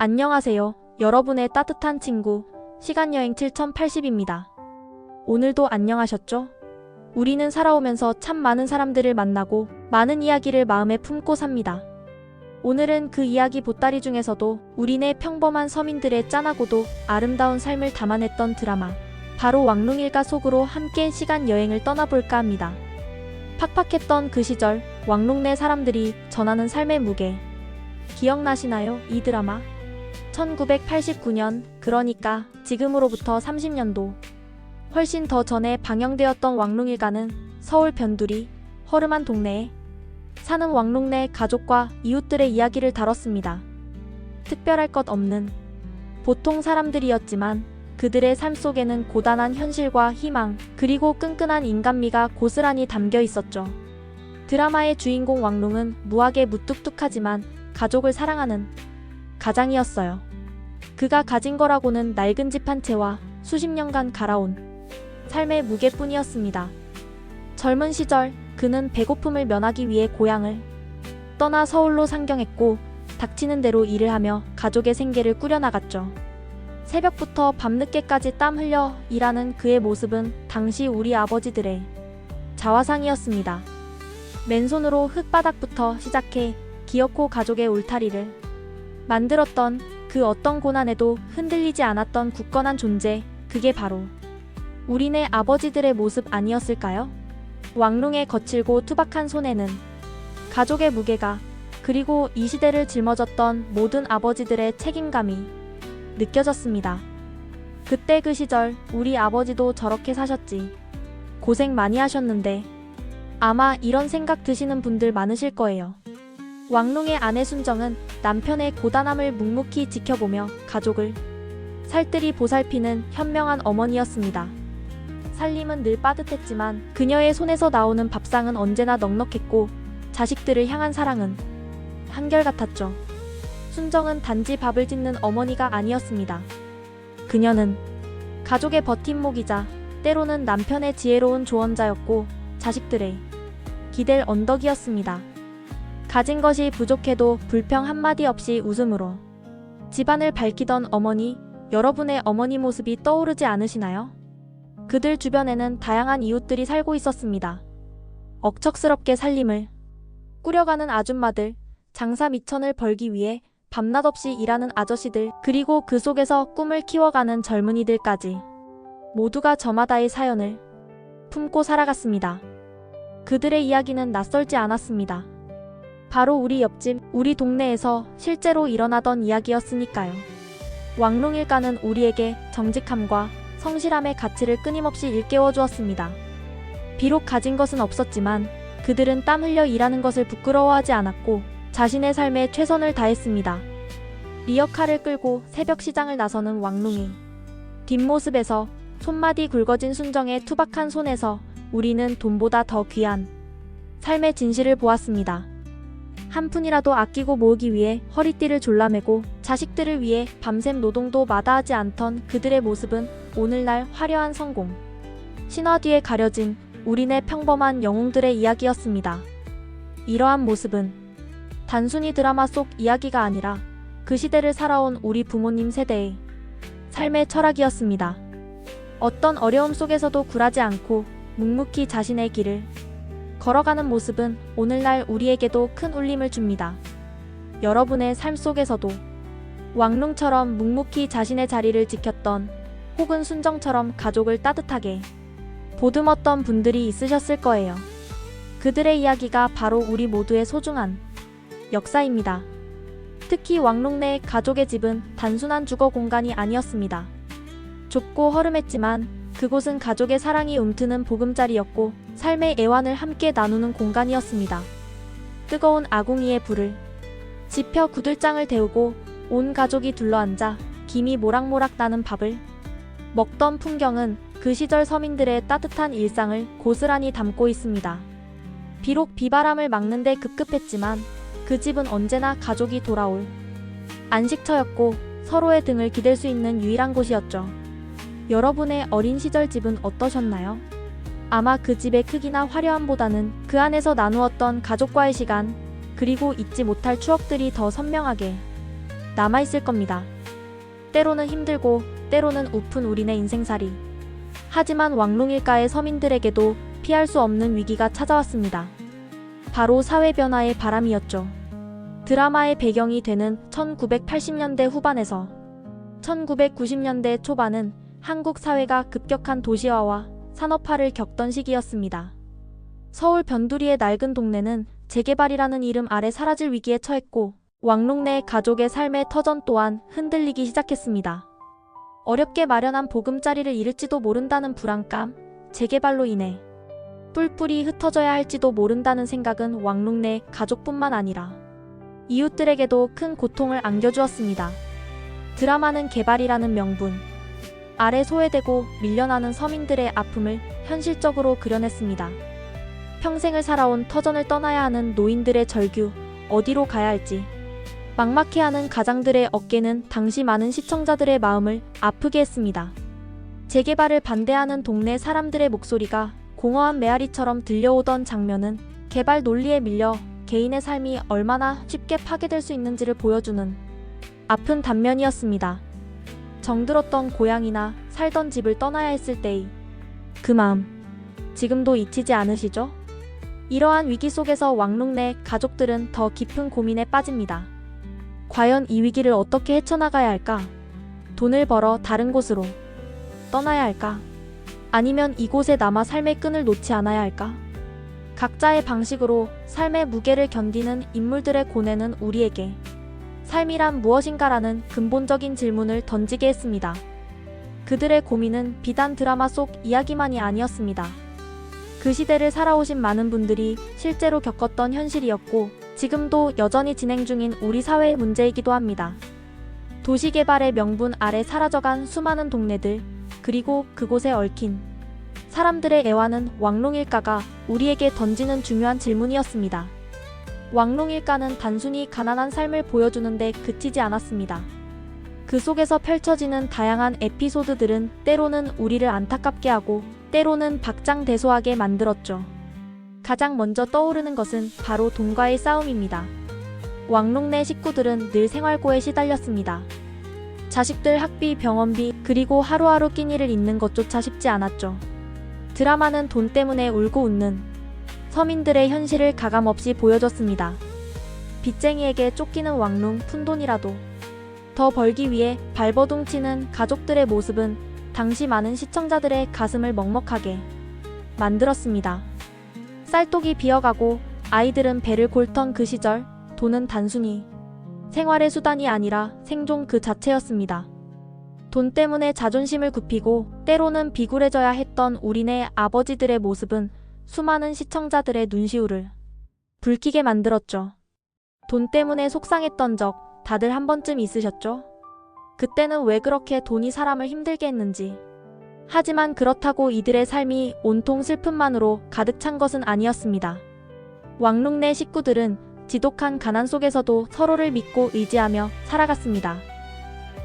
안녕하세요. 여러분의 따뜻한 친구, 시간여행 7080입니다. 오늘도 안녕하셨죠? 우리는 살아오면서 참 많은 사람들을 만나고 많은 이야기를 마음에 품고 삽니다. 오늘은 그 이야기 보따리 중에서도 우리네 평범한 서민들의 짠하고도 아름다운 삶을 담아냈던 드라마, 바로 왕릉일가 속으로 함께 시간 여행을 떠나볼까 합니다. 팍팍했던 그 시절, 왕릉 내 사람들이 전하는 삶의 무게. 기억나시나요? 이 드라마? 1989년, 그러니까 지금으로부터 30년도. 훨씬 더 전에 방영되었던 왕릉 일가는 서울 변두리, 허름한 동네에 사는 왕릉 내 가족과 이웃들의 이야기를 다뤘습니다. 특별할 것 없는 보통 사람들이었지만 그들의 삶 속에는 고단한 현실과 희망, 그리고 끈끈한 인간미가 고스란히 담겨 있었죠. 드라마의 주인공 왕릉은 무하게 무뚝뚝하지만 가족을 사랑하는 가장이었어요. 그가 가진 거라고는 낡은 집 한 채와 수십 년간 갈아온 삶의 무게뿐이었습니다. 젊은 시절 그는 배고픔을 면하기 위해 고향을 떠나 서울로 상경했고 닥치는 대로 일을 하며 가족의 생계를 꾸려나갔죠. 새벽부터 밤늦게까지 땀 흘려 일하는 그의 모습은 당시 우리 아버지들의 자화상이었습니다. 맨손으로 흙바닥부터 시작해 기어코 가족의 울타리를 만들었던 그 어떤 고난에도 흔들리지 않았던 굳건한 존재, 그게 바로 우리네 아버지들의 모습 아니었을까요? 왕릉의 거칠고 투박한 손에는 가족의 무게가 그리고 이 시대를 짊어졌던 모든 아버지들의 책임감이 느껴졌습니다. 그때 그 시절 우리 아버지도 저렇게 사셨지. 고생 많이 하셨는데 아마 이런 생각 드시는 분들 많으실 거예요. 왕릉의 아내 순정은 남편의 고단함을 묵묵히 지켜보며 가족을 살뜰히 보살피는 현명한 어머니였습니다. 살림은 늘 빠듯했지만 그녀의 손에서 나오는 밥상은 언제나 넉넉했고 자식들을 향한 사랑은 한결같았죠. 순정은 단지 밥을 짓는 어머니가 아니었습니다. 그녀는 가족의 버팀목이자 때로는 남편의 지혜로운 조언자였고 자식들의 기댈 언덕이었습니다. 가진 것이 부족해도 불평 한마디 없이 웃음으로 집안을 밝히던 어머니, 여러분의 어머니 모습이 떠오르지 않으시나요? 그들 주변에는 다양한 이웃들이 살고 있었습니다. 억척스럽게 살림을 꾸려가는 아줌마들, 장사 미천을 벌기 위해 밤낮 없이 일하는 아저씨들, 그리고 그 속에서 꿈을 키워가는 젊은이들까지 모두가 저마다의 사연을 품고 살아갔습니다. 그들의 이야기는 낯설지 않았습니다. 바로 우리 옆집, 우리 동네에서 실제로 일어나던 이야기였으니까요. 왕릉일가는 우리에게 정직함과 성실함의 가치를 끊임없이 일깨워 주었습니다. 비록 가진 것은 없었지만 그들은 땀 흘려 일하는 것을 부끄러워하지 않았고 자신의 삶에 최선을 다했습니다. 리어카를 끌고 새벽 시장을 나서는 왕릉이 뒷모습에서 손마디 굵어진 순정의 투박한 손에서 우리는 돈보다 더 귀한 삶의 진실을 보았습니다. 한 푼이라도 아끼고 모으기 위해 허리띠를 졸라매고 자식들을 위해 밤샘 노동도 마다하지 않던 그들의 모습은 오늘날 화려한 성공. 신화 뒤에 가려진 우리네 평범한 영웅들의 이야기였습니다. 이러한 모습은 단순히 드라마 속 이야기가 아니라 그 시대를 살아온 우리 부모님 세대의 삶의 철학이었습니다. 어떤 어려움 속에서도 굴하지 않고 묵묵히 자신의 길을 걸어가는 모습은 오늘날 우리에게도 큰 울림을 줍니다. 여러분의 삶 속에서도 왕릉처럼 묵묵히 자신의 자리를 지켰던 혹은 순정처럼 가족을 따뜻하게 보듬었던 분들이 있으셨을 거예요. 그들의 이야기가 바로 우리 모두의 소중한 역사입니다. 특히 왕릉 내 가족의 집은 단순한 주거 공간이 아니었습니다. 좁고 허름했지만 그곳은 가족의 사랑이 움트는 보금자리였고 삶의 애환을 함께 나누는 공간이었습니다. 뜨거운 아궁이에 불을 지펴 구들장을 데우고 온 가족이 둘러앉아 김이 모락모락 나는 밥을 먹던 풍경은 그 시절 서민들의 따뜻한 일상을 고스란히 담고 있습니다. 비록 비바람을 막는데 급급했지만 그 집은 언제나 가족이 돌아올 안식처였고 서로의 등을 기댈 수 있는 유일한 곳이었죠. 여러분의 어린 시절 집은 어떠셨나요? 아마 그 집의 크기나 화려함보다는 그 안에서 나누었던 가족과의 시간, 그리고 잊지 못할 추억들이 더 선명하게 남아있을 겁니다. 때로는 힘들고 때로는 우픈 우리네 인생살이. 하지만 왕릉 일가의 서민들에게도 피할 수 없는 위기가 찾아왔습니다. 바로 사회 변화의 바람이었죠. 드라마의 배경이 되는 1980년대 후반에서 1990년대 초반은 한국 사회가 급격한 도시화와 산업화를 겪던 시기였습니다. 서울 변두리의 낡은 동네는 재개발이라는 이름 아래 사라질 위기에 처했고 왕릉 내 가족의 삶의 터전 또한 흔들리기 시작했습니다. 어렵게 마련한 보금자리를 잃을지도 모른다는 불안감, 재개발로 인해 뿔뿔이 흩어져야 할지도 모른다는 생각은 왕릉 내 가족뿐만 아니라 이웃들에게도 큰 고통을 안겨주었습니다. 드라마는 개발이라는 명분 아래 소외되고 밀려나는 서민들의 아픔을 현실적으로 그려냈습니다. 평생을 살아온 터전을 떠나야 하는 노인들의 절규, 어디로 가야 할지. 막막해 하는 가장들의 어깨는 당시 많은 시청자들의 마음을 아프게 했습니다. 재개발을 반대하는 동네 사람들의 목소리가 공허한 메아리처럼 들려오던 장면은 개발 논리에 밀려 개인의 삶이 얼마나 쉽게 파괴될 수 있는지를 보여주는 아픈 단면이었습니다. 정들었던 고향이나 살던 집을 떠나야 했을 때의 그 마음. 지금도 잊히지 않으시죠? 이러한 위기 속에서 왕릉 내 가족들은 더 깊은 고민에 빠집니다. 과연 이 위기를 어떻게 헤쳐나가야 할까? 돈을 벌어 다른 곳으로 떠나야 할까? 아니면 이곳에 남아 삶의 끈을 놓지 않아야 할까? 각자의 방식으로 삶의 무게를 견디는 인물들의 고뇌는 우리에게 삶이란 무엇인가라는 근본적인 질문을 던지게 했습니다. 그들의 고민은 비단 드라마 속 이야기만이 아니었습니다. 그 시대를 살아오신 많은 분들이 실제로 겪었던 현실이었고 지금도 여전히 진행 중인 우리 사회의 문제이기도 합니다. 도시개발의 명분 아래 사라져간 수많은 동네들 그리고 그곳에 얽힌 사람들의 애환은 왕롱일가가 우리에게 던지는 중요한 질문이었습니다. 왕롱일가는 단순히 가난한 삶을 보여주는데 그치지 않았습니다. 그 속에서 펼쳐지는 다양한 에피소드들은 때로는 우리를 안타깝게 하고 때로는 박장대소하게 만들었죠. 가장 먼저 떠오르는 것은 바로 돈과의 싸움입니다. 왕롱 내 식구들은 늘 생활고에 시달렸습니다. 자식들 학비, 병원비, 그리고 하루하루 끼니를 잇는 것조차 쉽지 않았죠. 드라마는 돈 때문에 울고 웃는 서민들의 현실을 가감없이 보여줬습니다. 빚쟁이에게 쫓기는 왕릉 푼돈이라도 더 벌기 위해 발버둥 치는 가족들의 모습은 당시 많은 시청자들의 가슴을 먹먹하게 만들었습니다. 쌀독이 비어가고 아이들은 배를 골턴 그 시절 돈은 단순히 생활의 수단이 아니라 생존 그 자체였습니다. 돈 때문에 자존심을 굽히고 때로는 비굴해져야 했던 우리네 아버지들의 모습은 수많은 시청자들의 눈시울을 붉히게 만들었죠. 돈 때문에 속상했던 적 다들 한 번쯤 있으셨죠? 그때는 왜 그렇게 돈이 사람을 힘들게 했는지. 하지만 그렇다고 이들의 삶이 온통 슬픔만으로 가득 찬 것은 아니었습니다. 왕릉 내 식구들은 지독한 가난 속에서도 서로를 믿고 의지하며 살아갔습니다.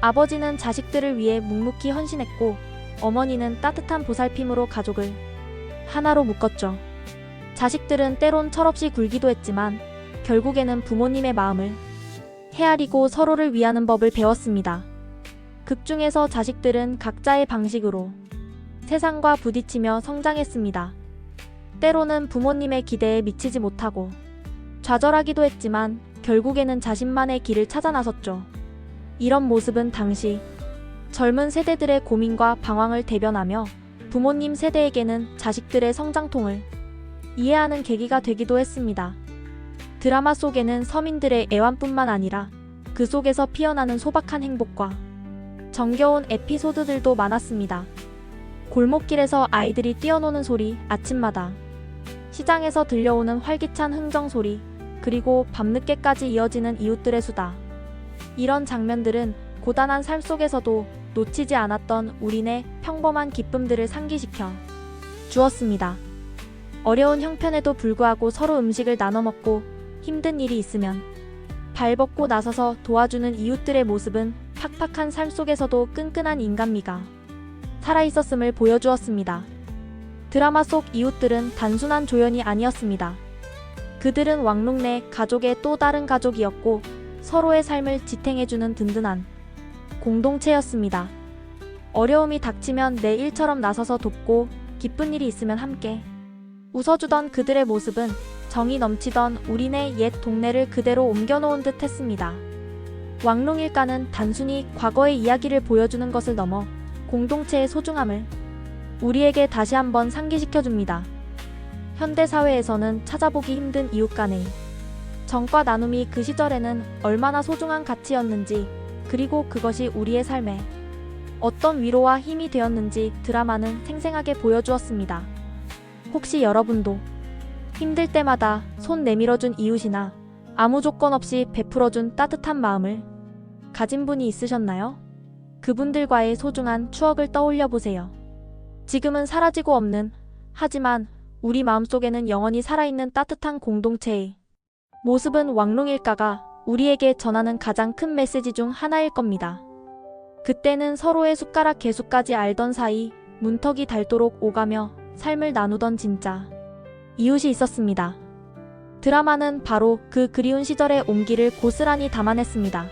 아버지는 자식들을 위해 묵묵히 헌신했고 어머니는 따뜻한 보살핌으로 가족을 하나로 묶었죠. 자식들은 때론 철없이 굴기도 했지만 결국에는 부모님의 마음을 헤아리고 서로를 위하는 법을 배웠습니다. 극 중에서 자식들은 각자의 방식으로 세상과 부딪히며 성장했습니다. 때로는 부모님의 기대에 미치지 못하고 좌절하기도 했지만 결국에는 자신만의 길을 찾아 나섰죠. 이런 모습은 당시 젊은 세대들의 고민과 방황을 대변하며 부모님 세대에게는 자식들의 성장통을 이해하는 계기가 되기도 했습니다. 드라마 속에는 서민들의 애환뿐만 아니라 그 속에서 피어나는 소박한 행복과 정겨운 에피소드들도 많았습니다. 골목길에서 아이들이 뛰어노는 소리, 아침마다 시장에서 들려오는 활기찬 흥정 소리, 그리고 밤늦게까지 이어지는 이웃들의 수다. 이런 장면들은 고단한 삶 속에서도 놓치지 않았던 우리네 평범한 기쁨들을 상기시켜 주었습니다. 어려운 형편에도 불구하고 서로 음식을 나눠 먹고 힘든 일이 있으면 발벗고 나서서 도와주는 이웃들의 모습은 팍팍한 삶 속에서도 끈끈한 인간미가 살아있었음을 보여주었습니다. 드라마 속 이웃들은 단순한 조연이 아니었습니다. 그들은 왕릉 내 가족의 또 다른 가족이었고 서로의 삶을 지탱해주는 든든한 공동체였습니다. 어려움이 닥치면 내 일처럼 나서서 돕고 기쁜 일이 있으면 함께 웃어주던 그들의 모습은 정이 넘치던 우리네 옛 동네를 그대로 옮겨놓은 듯 했습니다. 왕롱일가는 단순히 과거의 이야기를 보여주는 것을 넘어 공동체의 소중함을 우리에게 다시 한번 상기시켜줍니다. 현대 사회에서는 찾아보기 힘든 이웃 간의 정과 나눔이 그 시절에는 얼마나 소중한 가치였는지 그리고 그것이 우리의 삶에 어떤 위로와 힘이 되었는지 드라마는 생생하게 보여주었습니다. 혹시 여러분도 힘들 때마다 손 내밀어준 이웃이나 아무 조건 없이 베풀어준 따뜻한 마음을 가진 분이 있으셨나요? 그분들과의 소중한 추억을 떠올려 보세요. 지금은 사라지고 없는, 하지만 우리 마음속에는 영원히 살아있는 따뜻한 공동체의 모습은 왕롱일가가 우리에게 전하는 가장 큰 메시지 중 하나일 겁니다. 그때는 서로의 숟가락 개수까지 알던 사이 문턱이 닳도록 오가며 삶을 나누던 진짜 이웃이 있었습니다. 드라마는 바로 그 그리운 시절의 온기를 고스란히 담아냈습니다.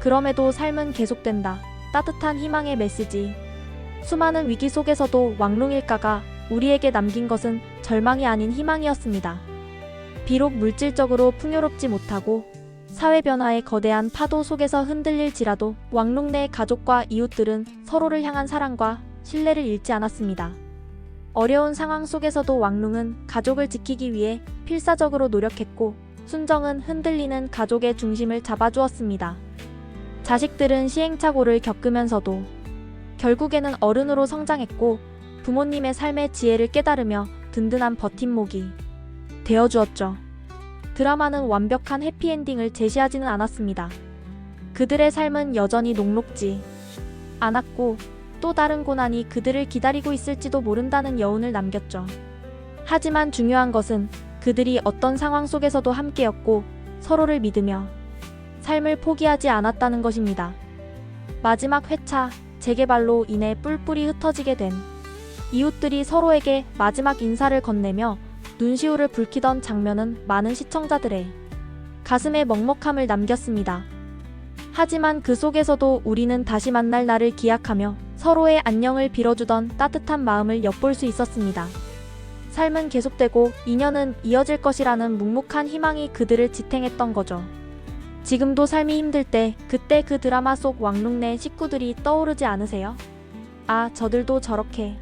그럼에도 삶은 계속된다. 따뜻한 희망의 메시지. 수많은 위기 속에서도 왕롱일가가 우리에게 남긴 것은 절망이 아닌 희망이었습니다. 비록 물질적으로 풍요롭지 못하고 사회 변화의 거대한 파도 속에서 흔들릴지라도 왕롱 내 가족과 이웃들은 서로를 향한 사랑과 신뢰를 잃지 않았습니다. 어려운 상황 속에서도 왕룽은 가족을 지키기 위해 필사적으로 노력했고 순정은 흔들리는 가족의 중심을 잡아주었습니다. 자식들은 시행착오를 겪으면서도 결국에는 어른으로 성장했고 부모님의 삶의 지혜를 깨달으며 든든한 버팀목이 되어주었죠. 드라마는 완벽한 해피엔딩을 제시하지는 않았습니다. 그들의 삶은 여전히 녹록지 않았고 또 다른 고난이 그들을 기다리고 있을지도 모른다는 여운을 남겼죠. 하지만 중요한 것은 그들이 어떤 상황 속에서도 함께였고 서로를 믿으며 삶을 포기하지 않았다는 것입니다. 마지막 회차 재개발로 인해 뿔뿔이 흩어지게 된 이웃들이 서로에게 마지막 인사를 건네며 눈시울을 붉히던 장면은 많은 시청자들의 가슴에 먹먹함을 남겼습니다. 하지만 그 속에서도 우리는 다시 만날 날을 기약하며 서로의 안녕을 빌어주던 따뜻한 마음을 엿볼 수 있었습니다. 삶은 계속되고 인연은 이어질 것이라는 묵묵한 희망이 그들을 지탱했던 거죠. 지금도 삶이 힘들 때 그때 그 드라마 속 왕릉내 식구들이 떠오르지 않으세요? 아, 저들도 저렇게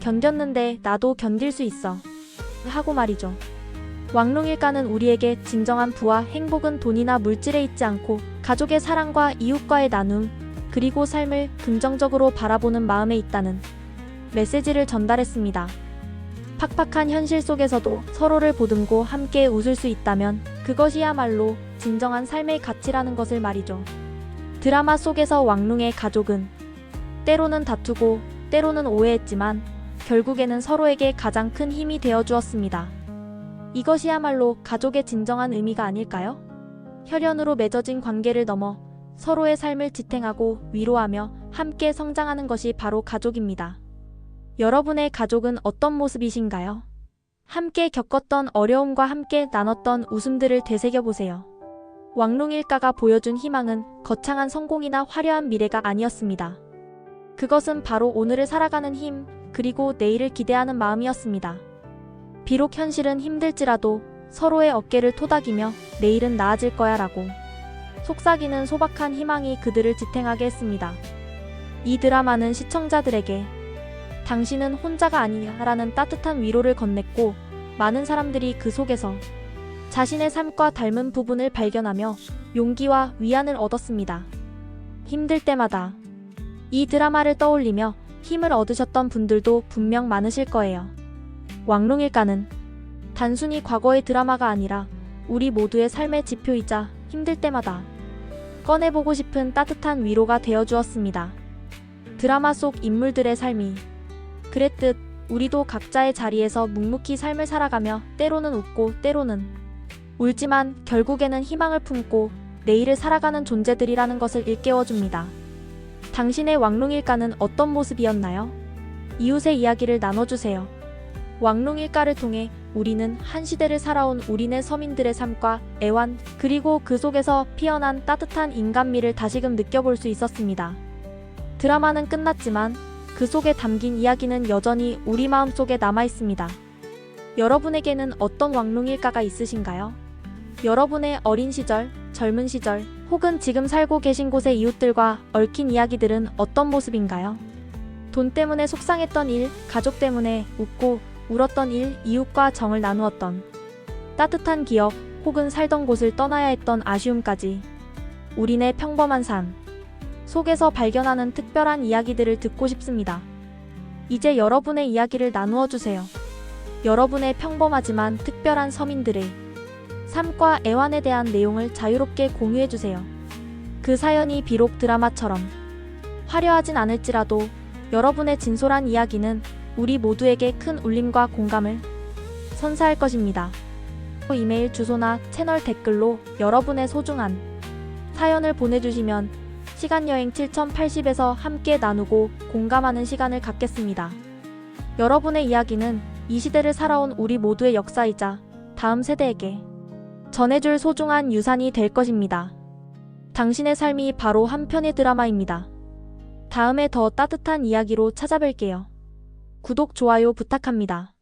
견뎠는데 나도 견딜 수 있어. 하고 말이죠. 왕릉일가는 우리에게 진정한 부와 행복은 돈이나 물질에 있지 않고 가족의 사랑과 이웃과의 나눔, 그리고 삶을 긍정적으로 바라보는 마음에 있다는 메시지를 전달했습니다. 팍팍한 현실 속에서도 서로를 보듬고 함께 웃을 수 있다면 그것이야말로 진정한 삶의 가치라는 것을 말이죠. 드라마 속에서 왕룽의 가족은 때로는 다투고 때로는 오해했지만 결국에는 서로에게 가장 큰 힘이 되어 주었습니다. 이것이야말로 가족의 진정한 의미가 아닐까요? 혈연으로 맺어진 관계를 넘어 서로의 삶을 지탱하고 위로하며 함께 성장하는 것이 바로 가족입니다. 여러분의 가족은 어떤 모습이신가요? 함께 겪었던 어려움과 함께 나눴던 웃음들을 되새겨 보세요. 왕룽일가가 보여준 희망은 거창한 성공이나 화려한 미래가 아니었습니다. 그것은 바로 오늘을 살아가는 힘, 그리고 내일을 기대하는 마음이었습니다. 비록 현실은 힘들지라도 서로의 어깨를 토닥이며 내일은 나아질 거야 라고 속삭이는 소박한 희망이 그들을 지탱하게 했습니다. 이 드라마는 시청자들에게 당신은 혼자가 아니냐라는 따뜻한 위로를 건넸고 많은 사람들이 그 속에서 자신의 삶과 닮은 부분을 발견하며 용기와 위안을 얻었습니다. 힘들 때마다 이 드라마를 떠올리며 힘을 얻으셨던 분들도 분명 많으실 거예요. 왕롱일가는 단순히 과거의 드라마가 아니라 우리 모두의 삶의 지표이자 힘들 때마다 꺼내보고 싶은 따뜻한 위로가 되어 주었습니다. 드라마 속 인물들의 삶이 그랬듯 우리도 각자의 자리에서 묵묵히 삶을 살아가며 때로는 웃고 때로는 울지만 결국에는 희망을 품고 내일을 살아가는 존재들이라는 것을 일깨워 줍니다. 당신의 왕롱일가는 어떤 모습이었나요? 이웃의 이야기를 나눠주세요. 왕릉일가를 통해 우리는 한 시대를 살아온 우리네 서민들의 삶과 애환, 그리고 그 속에서 피어난 따뜻한 인간미를 다시금 느껴볼 수 있었습니다. 드라마는 끝났지만 그 속에 담긴 이야기는 여전히 우리 마음 속에 남아 있습니다. 여러분에게는 어떤 왕릉일가가 있으신가요? 여러분의 어린 시절, 젊은 시절, 혹은 지금 살고 계신 곳의 이웃들과 얽힌 이야기들은 어떤 모습인가요? 돈 때문에 속상했던 일, 가족 때문에 웃고 울었던 일, 이웃과 정을 나누었던 따뜻한 기억, 혹은 살던 곳을 떠나야 했던 아쉬움까지 우리네 평범한 삶 속에서 발견하는 특별한 이야기들을 듣고 싶습니다. 이제 여러분의 이야기를 나누어 주세요. 여러분의 평범하지만 특별한 서민들의 삶과 애환에 대한 내용을 자유롭게 공유해 주세요. 그 사연이 비록 드라마처럼 화려하진 않을지라도 여러분의 진솔한 이야기는 우리 모두에게 큰 울림과 공감을 선사할 것입니다. 이메일 주소나 채널 댓글로 여러분의 소중한 사연을 보내주시면 시간여행 7080에서 함께 나누고 공감하는 시간을 갖겠습니다. 여러분의 이야기는 이 시대를 살아온 우리 모두의 역사이자 다음 세대에게 전해줄 소중한 유산이 될 것입니다. 당신의 삶이 바로 한 편의 드라마입니다. 다음에 더 따뜻한 이야기로 찾아뵐게요. 구독, 좋아요 부탁합니다.